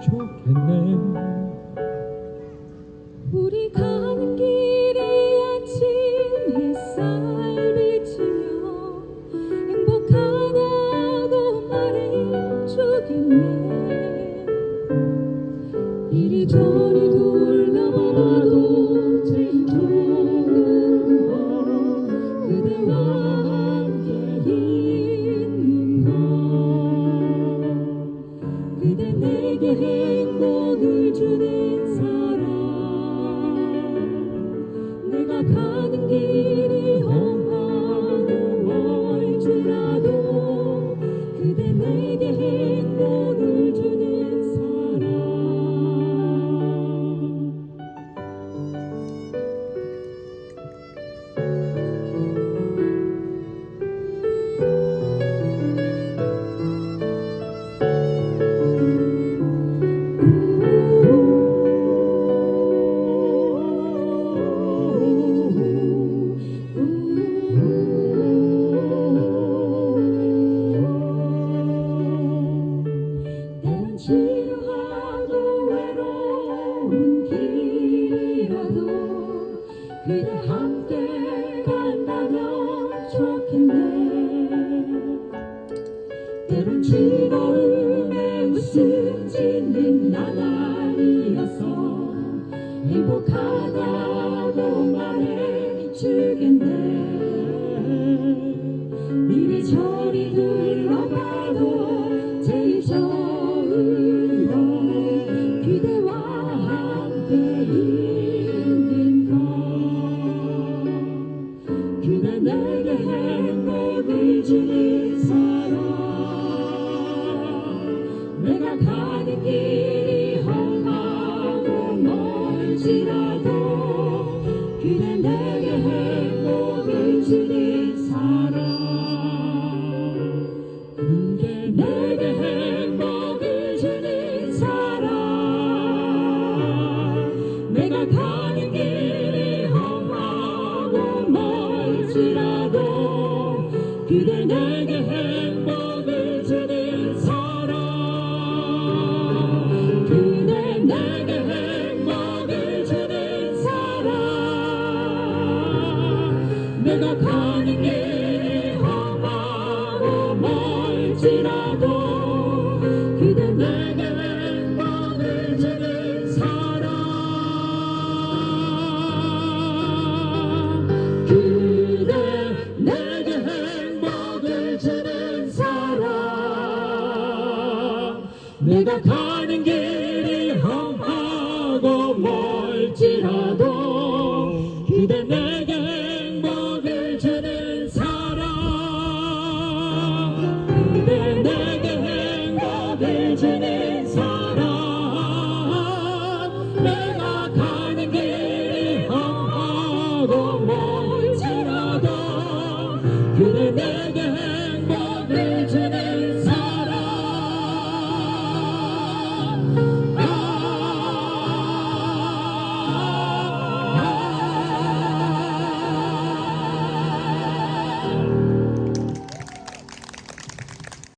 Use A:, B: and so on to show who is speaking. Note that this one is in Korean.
A: 좋겠네.
B: 우리 가는 길에 아침 햇살 비치며 행복하다고 말해주겠네. 이리저리 둘 길이라도 그대 함께 간다면 좋겠네. 때론 즐거움에 웃음 짓는 나날이어서 행복하다고 말해주겠네. 이리 저리 둘 멀지 멀지라도 그대 내게 행복을 주는 사람. 그대 내게 행복을 주는 사람. 내가 가는 길이 험하고 멀지라도 그대 내